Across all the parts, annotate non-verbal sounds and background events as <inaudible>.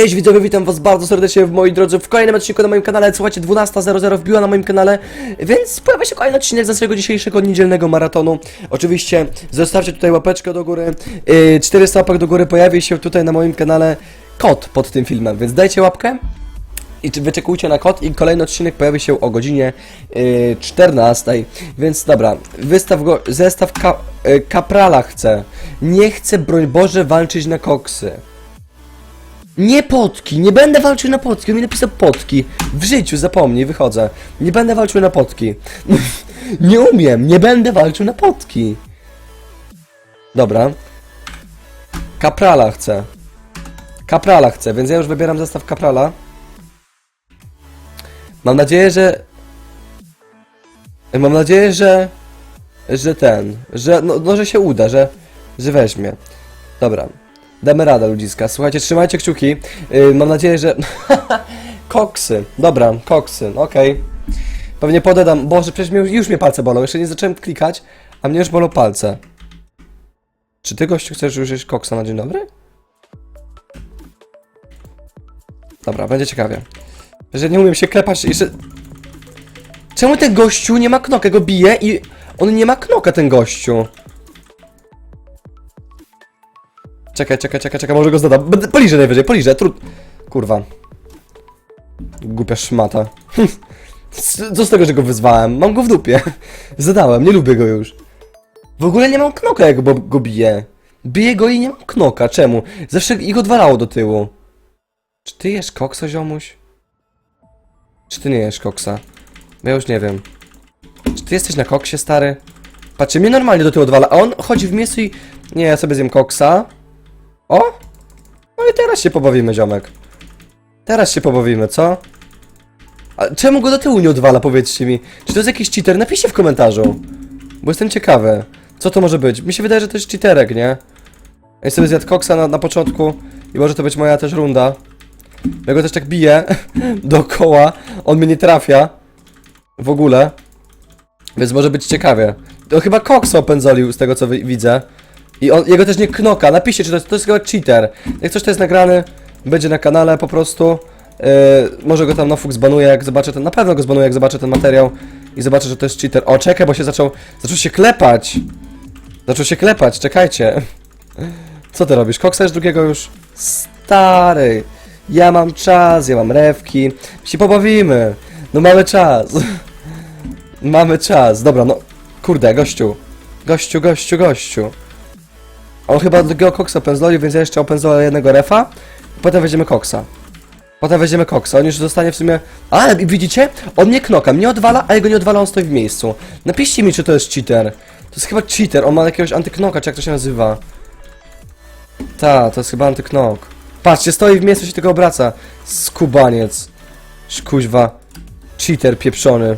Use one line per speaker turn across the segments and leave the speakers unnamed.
Cześć widzowie, witam was bardzo serdecznie w moi drodzy w kolejnym odcinku na moim kanale. Słuchajcie, 12.00 wbiła na moim kanale, więc pojawia się kolejny odcinek z naszego dzisiejszego niedzielnego maratonu. Oczywiście zostawcie tutaj łapeczkę do góry, yy, 400 łapek do góry pojawi się tutaj na moim kanale kod pod tym filmem, więc dajcie łapkę. I wyczekujcie na kod i kolejny odcinek pojawi się o godzinie yy, 14. Więc dobra, wystaw go, zestaw ka, yy, kaprala chcę. Nie chcę, broń Boże, walczyć na koksy. Nie potki, nie będę walczył na potki, on mi napisał potki. W życiu zapomnij, wychodzę. Nie będę walczył na potki. <laughs> nie umiem, nie będę walczył na potki. Dobra. Kaprala chcę. Kaprala chcę, więc ja już wybieram zestaw kaprala. Mam nadzieję, że... Mam nadzieję, że... Że ten... Że... No, no że się uda, że... Że weźmie. Dobra. Damy radę, ludziska. Słuchajcie, trzymajcie kciuki. Yy, mam nadzieję, że... <laughs> koksy. Dobra, koksy, okej. Pewnie podedam... Boże, przecież mnie, już mnie palce bolą. Jeszcze nie zacząłem klikać, a mnie już bolą palce. Czy ty, gościu, chcesz już jeść koksa na dzień dobry? Dobra, będzie ciekawie. Że nie umiem się klepać jeszcze... Czemu ten gościu nie ma knoka? Go bije i... On nie ma knoka, ten gościu. Czekaj, czekaj, czekaj, czekaj, może go zadam. Będę poliżę najwyżej, poliżę, trud... Kurwa. Głupia szmata. <laughs> Co z tego, że go wyzwałem? Mam go w dupie. <laughs> Zadałem, nie lubię go już. W ogóle nie mam knoka, jak go, go biję. Biję go i nie mam knoka, czemu? Zawsze i go odwalało do tyłu. Czy ty jesz koksa, ziomuś? Czy ty nie jesz koksa? Ja już nie wiem. Czy ty jesteś na koksie, stary? Patrzcie, mnie normalnie do tyłu odwala, a on chodzi w miejscu i... Nie, ja sobie zjem koksa. O! No i teraz się pobawimy, ziomek. Teraz się pobawimy, co? A czemu go do tyłu nie odwala, powiedzcie mi? Czy to jest jakiś cheater? Napiszcie w komentarzu. Bo jestem ciekawy. Co to może być? Mi się wydaje, że to jest cheaterek, nie? Ja sobie zjadł koksa na, na początku i może to być moja też runda. Ja go też tak biję <laughs> dookoła. On mnie nie trafia. W ogóle. Więc może być ciekawie. To chyba koksa opędzolił z tego co wi- widzę. I on, jego też nie knoka. Napiszcie, czy to jest, to jest chyba cheater. Jak coś to jest nagrany, będzie na kanale po prostu. Yy, może go tam Nofuk zbanuje, jak zobaczę ten. Na pewno go zbanuje, jak zobaczę ten materiał. I zobaczę, że to jest cheater. O, czekaj, bo się zaczął. Zaczął się klepać. Zaczął się klepać, czekajcie. <laughs> Co ty robisz? Koksa już drugiego już. Stary. Ja mam czas, ja mam rewki. Się pobawimy. No mamy czas. <laughs> mamy czas. Dobra, no. Kurde, gościu. Gościu, gościu, gościu. On chyba drugiego koksa pędzlolił, więc ja jeszcze opędzolę jednego refa. Potem weźmiemy koksa. Potem weźmiemy koksa. On już zostanie w sumie... Ale widzicie? On nie knoka, mnie odwala, a jego nie odwala, on stoi w miejscu. Napiszcie mi, czy to jest cheater. To jest chyba cheater, on ma jakiegoś antyknoka, czy jak to się nazywa. Ta, to jest chyba antyknok. Patrzcie, stoi w miejscu, się tylko obraca. Skubaniec. Szkuźwa. Cheater pieprzony.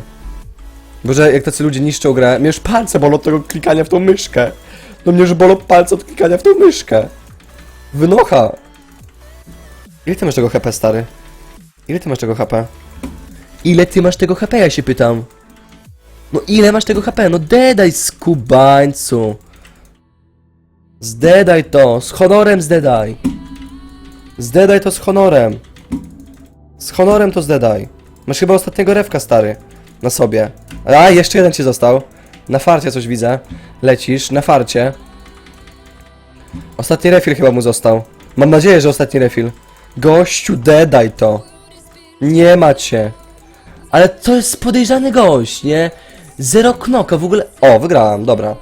Boże, jak tacy ludzie niszczą grę. Mnie już palce bolą od tego klikania w tą myszkę. No mnie już bolą palce od klikania w tą myszkę. Wynocha. Ile ty masz tego HP, stary? Ile ty masz tego HP? Ile ty masz tego HP, ja się pytam. No ile masz tego HP? No dedaj, skubańcu. Zdedaj to, z honorem zdedaj. Zdedaj to z honorem. Z honorem to zdedaj. Masz chyba ostatniego rewka, stary. Na sobie. A, jeszcze jeden ci został. Na farcie coś widzę. Lecisz, na farcie. Ostatni refil chyba mu został. Mam nadzieję, że ostatni refil. Gościu, dedaj to. Nie macie. Ale to jest podejrzany gość, nie? Zero knoka, w ogóle... O, wygrałem, dobra.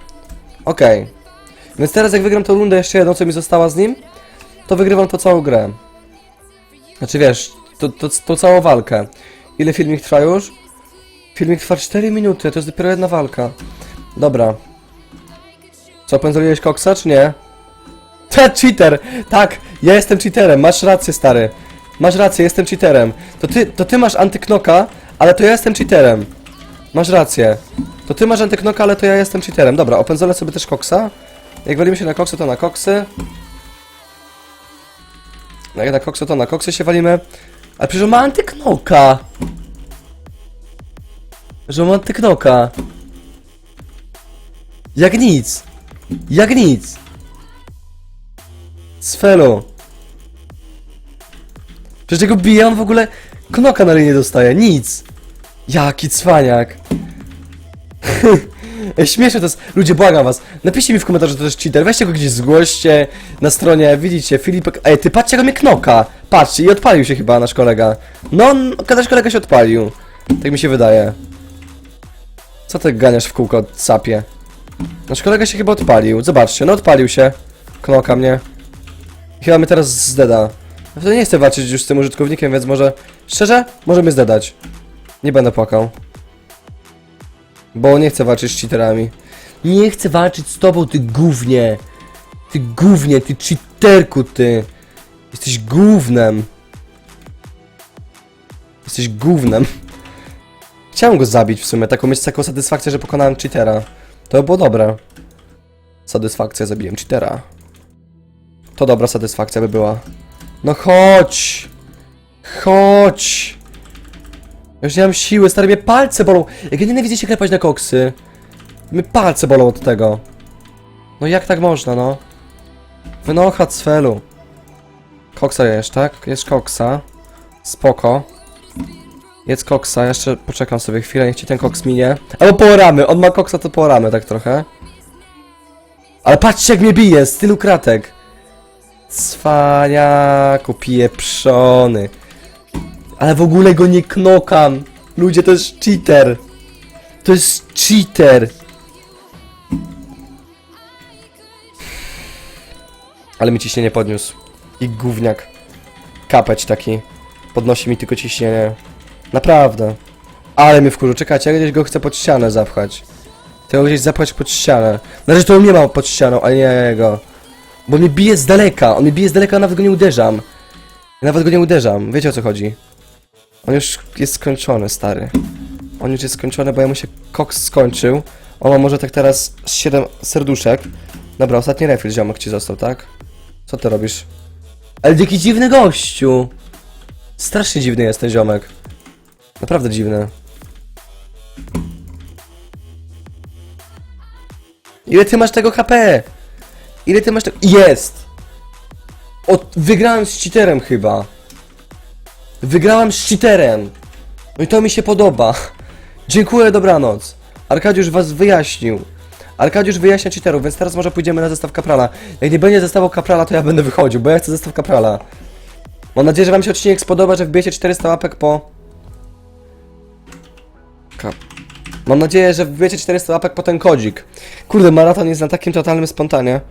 Okej. Więc teraz jak wygram tą rundę jeszcze jedną, co mi została z nim, to wygrywam to całą grę. Znaczy wiesz, to, to, to całą walkę. Ile filmik trwa już? Filmik trwa 4 minuty, to jest dopiero jedna walka. Dobra. Co, pędzoliłeś koksa, czy nie? Ta, cheater! Tak, ja jestem cheaterem, masz rację, stary. Masz rację, jestem cheaterem. To ty, to ty masz antyknoka, ale to ja jestem cheaterem. Masz rację. To ty masz antyknoka, ale to ja jestem cheaterem. Dobra, opędzolę sobie też koksa. Jak walimy się na koksy, to na koksy. Jak na koksy, to na koksy się walimy. Ale przecież on ma antyknoka. Że on ma antyknoka. Jak nic. Jak nic. Sfelo. Przecież go bije, on w ogóle knoka na nie dostaje, nic. Jaki cwaniak. <laughs> Ej, Śmieszne to jest. Ludzie, błagam was. Napiszcie mi w komentarzu, że to jest cheater. Weźcie go gdzieś zgłoście na stronie. Widzicie, Filipek. Ej, ty patrzcie, jak mnie knoka. Patrzcie, i odpalił się chyba nasz kolega. No, on- nasz kolega się odpalił. Tak mi się wydaje. Co ty ganiasz w kółko, sapie? Nasz kolega się chyba odpalił. Zobaczcie, no odpalił się. Knoka mnie. Chyba mnie teraz zdeda. Ja wtedy nie chcę walczyć już z tym użytkownikiem, więc może... Szczerze? Może mnie zdedać. Nie będę płakał. Bo nie chcę walczyć z cheaterami. Nie chcę walczyć z tobą, ty gównie. Ty gównie, ty cheaterku, ty. Jesteś gównem. Jesteś gównem. Chciałem go zabić w sumie, taką mieć taką satysfakcję, że pokonałem cheatera. To by było dobre. Satysfakcja, zabiłem cheatera. To dobra satysfakcja by była. No chodź! Chodź! Już nie mam siły, stary, mnie palce bolą. Jak ja nienawidzę się klepać na koksy. Mnie palce bolą od tego. No jak tak można, no? Wynocha cfelu. Koksa jesz, tak? Jest koksa. Spoko. Jedz koksa, jeszcze poczekam sobie chwilę, niech ci ten koks minie. Albo pooramy, on ma koksa, to pooramy tak trochę. Ale patrzcie jak mnie bije, z tylu kratek. Cwaniaku, pieprzony. Ale w ogóle go nie knokam. Ludzie, to jest cheater. To jest cheater. Ale mi ciśnienie podniósł. I gówniak. Kapeć taki. Podnosi mi tylko ciśnienie. Naprawdę. Ale mnie wkurzył. Czekajcie, ja gdzieś go chcę pod ścianę zapchać. Chcę go gdzieś zapchać pod ścianę. Na razie to on mnie ma pod ścianą, a nie jego. Bo mnie bije z daleka. On mnie bije z daleka, a nawet go nie uderzam. Ja nawet go nie uderzam. Wiecie o co chodzi? On już jest skończony, stary. On już jest skończony, bo ja mu się koks skończył. On ma może tak teraz 7 serduszek. Dobra, ostatni refill ziomek ci został, tak? Co ty robisz? Ale jaki dziwny gościu! Strasznie dziwny jest ten ziomek. Naprawdę dziwny. Ile ty masz tego HP? Ile ty masz tego... Jest! Od... Wygrałem z cheaterem chyba. Wygrałem z cheaterem. No i to mi się podoba. Dziękuję, dobranoc. Arkadiusz was wyjaśnił. Arkadiusz wyjaśnia cheaterów, więc teraz może pójdziemy na zestaw Kaprala. Jak nie będzie zestawu Kaprala, to ja będę wychodził, bo ja chcę zestaw Kaprala. Mam nadzieję, że wam się odcinek spodoba, że wbijecie 400 łapek po... Kap... Mam nadzieję, że wbijecie 400 łapek po ten kodzik. Kurde, maraton jest na takim totalnym spontanie.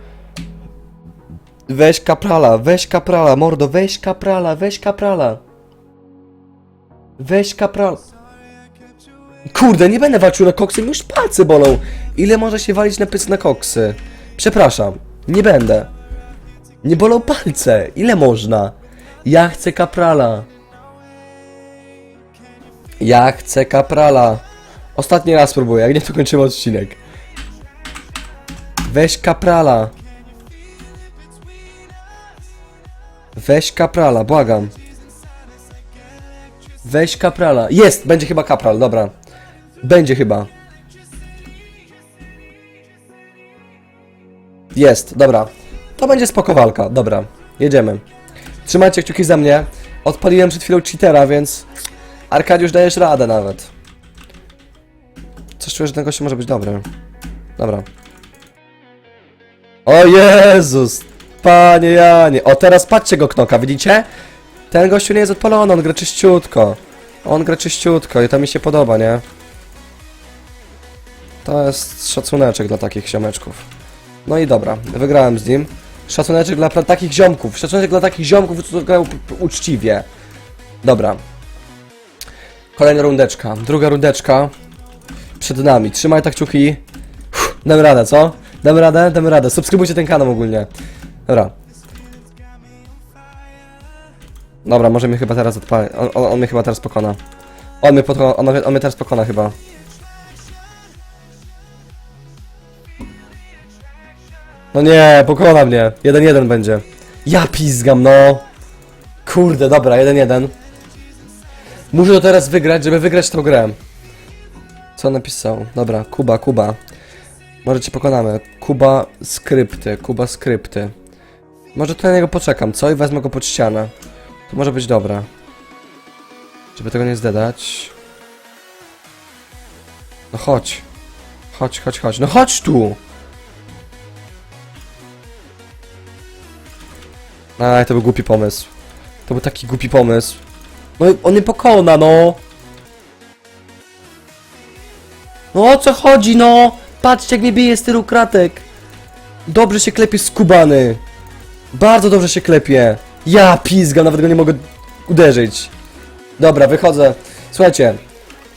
Weź Kaprala, weź Kaprala, mordo, weź Kaprala, weź Kaprala. Weź Kaprala. Kurde, nie będę walczył na koksy, już palce bolą. Ile może się walić na pysk na koksy? Przepraszam, nie będę. Nie bolą palce, ile można? Ja chcę kaprala. Ja chcę kaprala. Ostatni raz spróbuję, jak nie to kończymy odcinek. Weź kaprala. Weź kaprala, błagam. Weź kaprala. Jest! Będzie chyba kapral, dobra. Będzie chyba. Jest, dobra. To będzie spoko walka, dobra. Jedziemy. Trzymajcie kciuki za mnie. Odpaliłem przed chwilą cheatera, więc... Arkadiusz dajesz radę nawet. Coś czuję, że ten gość może być dobry. Dobra. O Jezus! Panie Janie! O, teraz patrzcie go knoka, widzicie? Ten gościu nie jest odpalony, on gra czyściutko. On gra czyściutko i to mi się podoba, nie? To jest szacuneczek dla takich ziomeczków. No i dobra, wygrałem z nim. Szacuneczek dla takich ziomków. Szacunek dla takich ziomków, co grają uczciwie. Dobra. Kolejna rundeczka. Druga rundeczka. Przed nami. Trzymaj tak kciuki. Damy radę, co? Damy radę? Damy radę. Subskrybujcie ten kanał ogólnie. Dobra. Dobra, może mnie chyba teraz odpali. On, on, on mnie chyba teraz pokona. On mnie, pokona, on, on mnie teraz pokona chyba. No nie, pokona mnie. 1-1 będzie. Ja pizgam, no. Kurde, dobra, 1-1. Muszę to teraz wygrać, żeby wygrać tą grę. Co napisał? Dobra, Kuba, Kuba. Może cię pokonamy. Kuba skrypty, Kuba skrypty. Może to na niego poczekam, co? I wezmę go pod ścianę. To może być dobra. Żeby tego nie zdedać. No chodź. Chodź, chodź, chodź. No chodź tu! Aj, to był głupi pomysł. To był taki głupi pomysł. No on nie pokona, no! No o co chodzi, no? Patrzcie, jak mnie bije z tylu kratek. Dobrze się klepie skubany. Bardzo dobrze się klepie. Ja pizgam, nawet go nie mogę uderzyć. Dobra, wychodzę. Słuchajcie,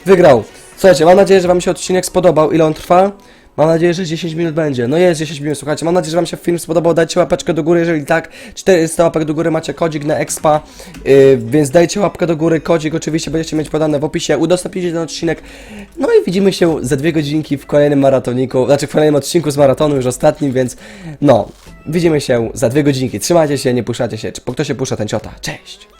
wygrał. Słuchajcie, mam nadzieję, że wam się odcinek spodobał. Ile on trwa? Mam nadzieję, że 10 minut będzie. No jest 10 minut, słuchajcie. Mam nadzieję, że wam się film spodobał. Dajcie łapeczkę do góry, jeżeli tak. 400 łapek do góry macie kodzik na expa, yy, więc dajcie łapkę do góry. Kodzik oczywiście będziecie mieć podane w opisie. Udostępnijcie ten odcinek. No i widzimy się za dwie godzinki w kolejnym maratoniku, znaczy w kolejnym odcinku z maratonu, już ostatnim, więc no, widzimy się za dwie godzinki. Trzymajcie się, nie puszczajcie się. Kto się puszcza, ten ciota. Cześć!